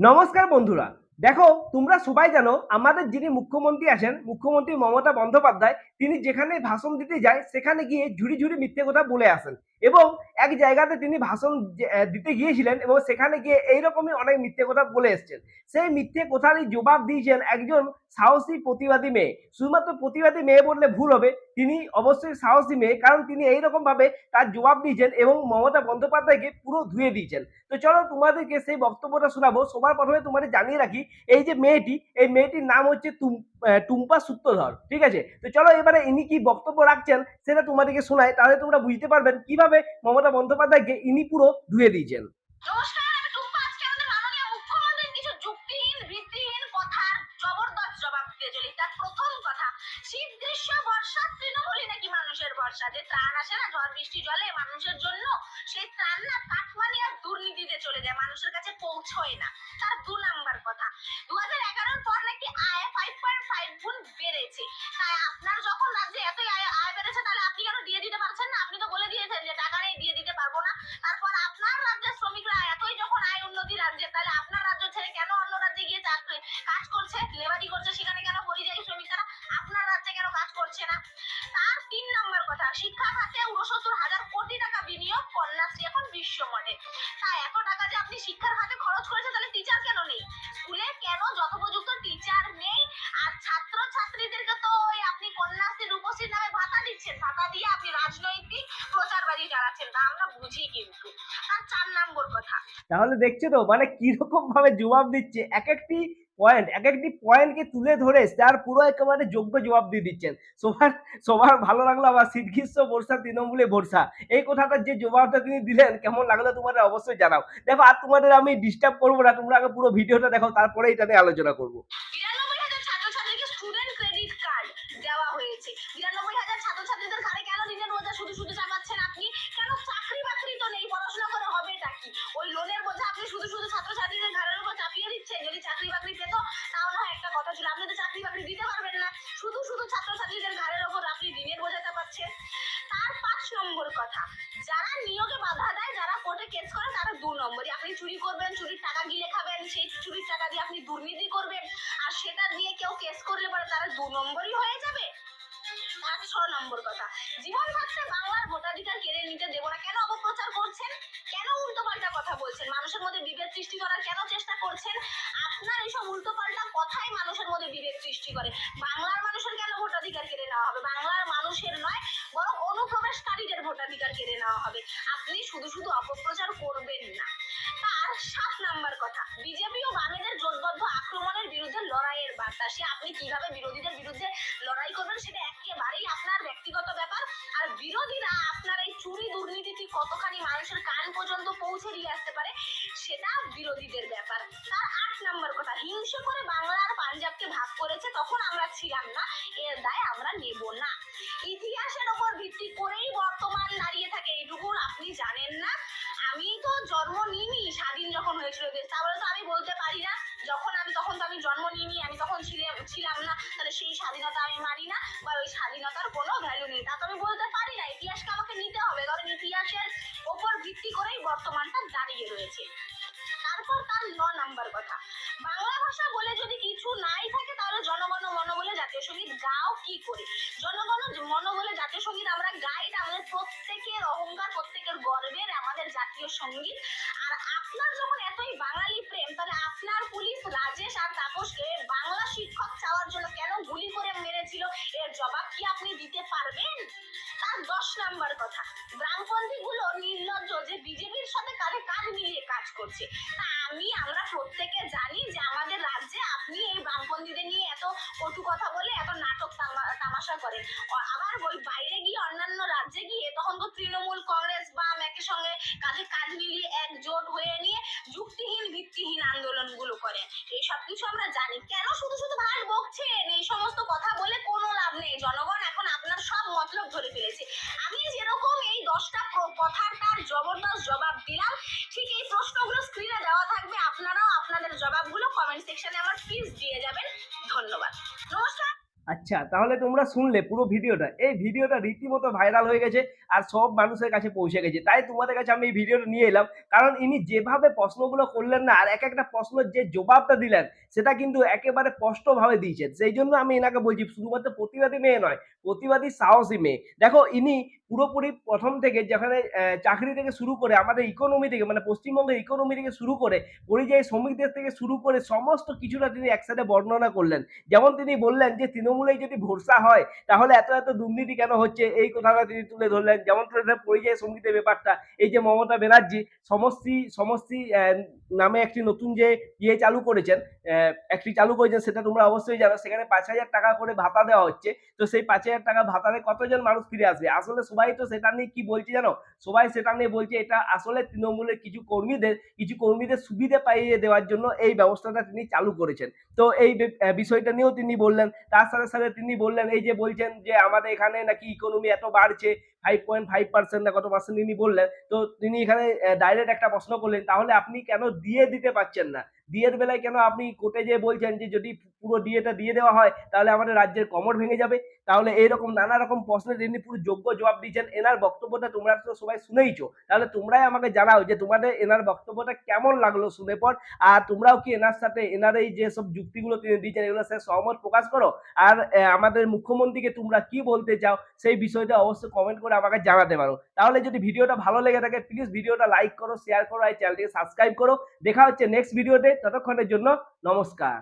নমস্কার বন্ধুরা দেখো, তোমরা সবাই জানো, আমাদের যিনি মুখ্যমন্ত্রী আছেন, মুখ্যমন্ত্রী মমতা বন্দ্যোপাধ্যায়, তিনি যেখানে ভাষণ দিতে যায়, সেখানে গিয়ে ঝুড়ি ঝুড়ি মিথ্যে কথা বলে আসেন। এবং এক জায়গাতে তিনি ভাষণ দিতে গিয়েছিলেন এবং সেখানে গিয়ে এইরকমই অনেক মিথ্যে কথা বলে এসেছেন। সেই মিথ্যে কথারই জবাব দিয়েছেন একজন সাহসী প্রতিবাদী মেয়ে। শুধুমাত্র প্রতিবাদী মেয়ে বললে ভুল হবে, তিনি অবশ্যই সাহসী মেয়ে, কারণ তিনি এইরকম ভাবে তার জবাব দিয়েছেন এবং মমতা বন্দ্যোপাধ্যায়কে পুরো ধুয়ে দিয়েছেন। তো চলো তোমাদেরকে সেই বক্তব্যটা শোনাবো। সবার প্রথমে তোমাদের জানিয়ে রাখি এই যে মেয়েটি, এই মেয়েটির নাম হচ্ছে টুম্পা সূত্রধর ঠিক আছে? তো চলো এবারে ইনি কি বক্তব্য রাখছেন সেটা তোমাদেরকে শোনায় তাহলে তোমরা বুঝতে পারবেন কীভাবে মমতা বন্দ্যোপাধ্যায়কে ইনি পুরো ধুয়ে দিয়েছেন। নমস্কার প্রথম কথা, শীত, গ্রীষ্ম, বর্ষা, তৃণমূলই নাকি মানুষের বর্ষা যে ত্রাণ আসে না, ঝড়, বৃষ্টি, জলে মানুষের জন্য সেই ত্রাণ না, কাটমানি আর দুর্নীতিতে চলে যায়, মানুষের কাছে পৌঁছয় না। তার দু নাম্বার কথা, দু বিনিয়োগ এখন বিশ্ব মডেল তা এত টাকা যে আপনি শিক্ষার খাতে খরচ করেছেন, তাহলে টিচার কেন নেই? স্কুলে কেন যথোপযুক্ত টিচার নেই? আর ছাত্র ছাত্রীদেরকে তো ওই আপনি কন্যাশ্রী রূপশ্রী নামে ভাতা দিচ্ছেন। ভাতা দিয়ে আপনি রাজনৈতিক প্রচারবাজি চালাচ্ছেন, তা আমরা বুঝি কিন্তু। তার চার নম্বর কথা। তাহলে দেখছ তো মানে কীরকম ভাবে জবাব দিচ্ছে? এক একটি পয়েন্ট এক একটি পয়েন্টকে তুলে ধরে তার পুরো একেবারে যোগ্য জবাব দিয়ে দিচ্ছেন। সবার সবার ভালো লাগল আবার শীত গ্রীষ্ম, বর্ষা, তৃণমূলে বর্ষা। এই কথাটার যে জবাবটা তিনি দিলেন, কেমন লাগল তোমাদের অবশ্যই জানাও। দেখো, আর তোমাদের আমি ডিস্টার্ব করব না, তোমরা আগে পুরো ভিডিওটা দেখো, তারপরে এটা নিয়ে আলোচনা করব। দু নম্বরই। আপনি চুরি করবেন, চুরির টাকা গিলে খাবেন, সেই চুরির টাকা দিয়ে আপনি দুর্নীতি করবেন, আর সেটা দিয়ে কেউ কেস করলে পরে তারা দু নম্বরই হয়ে যাবে। আর ছ নম্বর কথা। জীবন থাকতে বাংলার ভোটাধিকার কেড়ে নিতে দেবো না। কেন অপপ্রচার করছেন? কেন উল্টোপাল্টা কথা বলছেন? মানুষের মধ্যে বিভেদ সৃষ্টি করার কেন চেষ্টা করছেন? আপনার এইসব উল্টোপাল্টা কথাই মানুষের মধ্যে বিভেদ সৃষ্টি করে। বাংলার মানুষের কেন ভোটাধিকার কেড়ে নেওয়া হবে? বাংলার মানুষের নয়, বরং অনুপ্রবেশকারীদের ভোটাধিকার কেড়ে নেওয়া হবে। আপনি শুধু শুধু অপপ্রচার বিরোধীদের বিরুদ্ধে লড়াই করবেন, সেটা একেবারেই আপনার ব্যক্তিগত ব্যাপার। আর বিরোধীরা আপনার এই চুরি দুর্নীতি কতখানি মানুষের কান পর্যন্ত পৌঁছে দিয়ে আসতে পারে, সেটা বিরোধীদের ব্যাপার। তার আট নম্বর কথা, হিংসে করে বাংলা আর পাঞ্জাবকে ভাগ করেছে, তখন আমরা ছিলাম না, এর দায় আমরা নেব না। ইতিহাসের ওপর ভিত্তি করেই বর্তমান দাঁড়িয়ে থাকে এইটুকু আপনি জানেন না। আমি তো জন্ম নিইনি, স্বাধীন যখন সংগীত। আর আপনার যখন এতই বাঙালি প্রেম, তাহলে আপনার পুলিশ রাজেশ আর তাপসকে বাংলা শিক্ষক চাওয়ার জন্য কেন গুলি করে মেরেছিল? এর জবাব কি আপনি দিতে পারবেন? তার দশ নাম্বার কথা। বামপন্থী গুলো নির্লজ্জ যে বিজেপির সাথে কাঁধে কাঁধ মিলিয়ে কাজ করছে। তা আমি, আমরা প্রত্যেকে জানি যে আমাদের রাজ্যে আপনি এই বামপন্থীদের নিয়ে এত কটু কথা বলে এত নাটক তামা- তামাশা করেন। আবার ওই বাইরে গিয়ে অন্যান্য রাজ্যে গিয়ে তখন তো তৃণমূল সঙ্গে কাঁধে কাঁধ মিলিয়ে একজোট হয়ে নিয়ে যুক্তিহীন, ভিত্তিহীন আন্দোলনগুলো করেন। এই সব কিছু আমরা জানি। আচ্ছা তাহলে তোমরা শুনলে পুরো ভিডিওটা। এই ভিডিওটা রীতিমতো ভাইরাল হয়ে গেছে আর সব মানুষের কাছে পৌঁছে গেছে। তাই তোমাদের কাছে আমি এই ভিডিওটা নিয়ে এলাম। কারণ ইনি যেভাবে প্রশ্নগুলো করলেন না, আর এক একটা প্রশ্নের যে জবাবটা দিলেন, সেটা কিন্তু একেবারে স্পষ্টভাবে দিয়েছেন। সেই জন্য আমি এনাকে বলছি, শুধুমাত্র প্রতিবাদী মেয়ে নয়, প্রতিবাদী সাহসী মেয়ে। দেখো, ইনি পুরোপুরি প্রথম থেকে যেখানে চাকরি থেকে শুরু করে আমাদের ইকোনমি থেকে মানে পশ্চিমবঙ্গের ইকোনমি থেকে শুরু করে পরিযায়ী শ্রমিকদের থেকে শুরু করে সমস্ত কিছুটা তিনি একসাথে বর্ণনা করলেন। যেমন তিনি বললেন যে তৃণমূলে যদি ভরসা হয়, তাহলে এত এত দুর্নীতি কেন হচ্ছে? এই কথাটা তিনি তুলে ধরলেন। যেমন পরিযায়ী শ্রমিকদের ব্যাপারটা, এই যে মমতা ব্যানার্জি, সমষ্টি সমষ্টি নামে একটি নতুন যে ইয়ে চালু করেছেন একটি চালু করেছেন, সেটা তোমরা অবশ্যই জানো। সেখানে পাঁচ হাজার টাকা করে ভাতা দেওয়া হচ্ছে। তো সেই পাঁচ হাজার টাকা ভাতারে কতজন মানুষ ফিরে আসবে? আসলে সবাই তো সেটা নিয়ে কি বলছে জানো? সবাই সেটা নিয়ে বলছে, এটা আসলে তৃণমূলের কিছু কর্মীদের কিছু কর্মীদের সুবিধা পাইয়ে দেওয়ার জন্য এই ব্যবস্থাটা তিনি চালু করেছেন। তো এই বিষয়টা নিয়েও তিনি বললেন, তার সাথে সাথে তিনি বললেন, এই যে বলছেন যে আমাদের এখানে নাকি ইকোনমি এত বাড়ছে ফাইভ পয়েন্ট ফাইভ পার্সেন্ট না কত পার্সেন্ট তিনি বললেন, তো তিনি এখানে ডাইরেক্ট একটা প্রশ্ন করলেন, তাহলে আপনি কেন দিয়ে দিতে পারছেন না? ডিএর বেলায় কেন আপনি কোর্টে যেয়ে বলছেন যে যদি পুরো ডিএটা দিয়ে দেওয়া হয়, তাহলে আমাদের রাজ্যের কমর ভেঙে যাবে? তাহলে এইরকম নানা রকম প্রশ্নের তিনি পুরো যোগ্য জবাব দিয়েছেন। এনার বক্তব্যটা তোমরা তো সবাই শুনেইছো। তাহলে তোমরাই আমাকে জানাও যে তোমাদের এনার বক্তব্যটা কেমন লাগল শুনে পর। আর তোমরাও কি এনার সাথে, এনার এই যেসব যুক্তিগুলো তিনি দিয়েছেন, এগুলো সে সহমত প্রকাশ করো? আর আমাদের মুখ্যমন্ত্রীকে তোমরা কি বলতে চাও সেই বিষয়টা অবশ্যই কমেন্ট করে আমাকে জানাতে পারো। তাহলে যদি ভিডিওটা ভালো লেগে থাকে প্লিজ ভিডিওটা লাইক করো শেয়ার করো, আর চ্যানেলটিকে সাবস্ক্রাইব করো। দেখা হচ্ছে নেক্সট ভিডিওতে ততক্ষণের জন্য নমস্কার।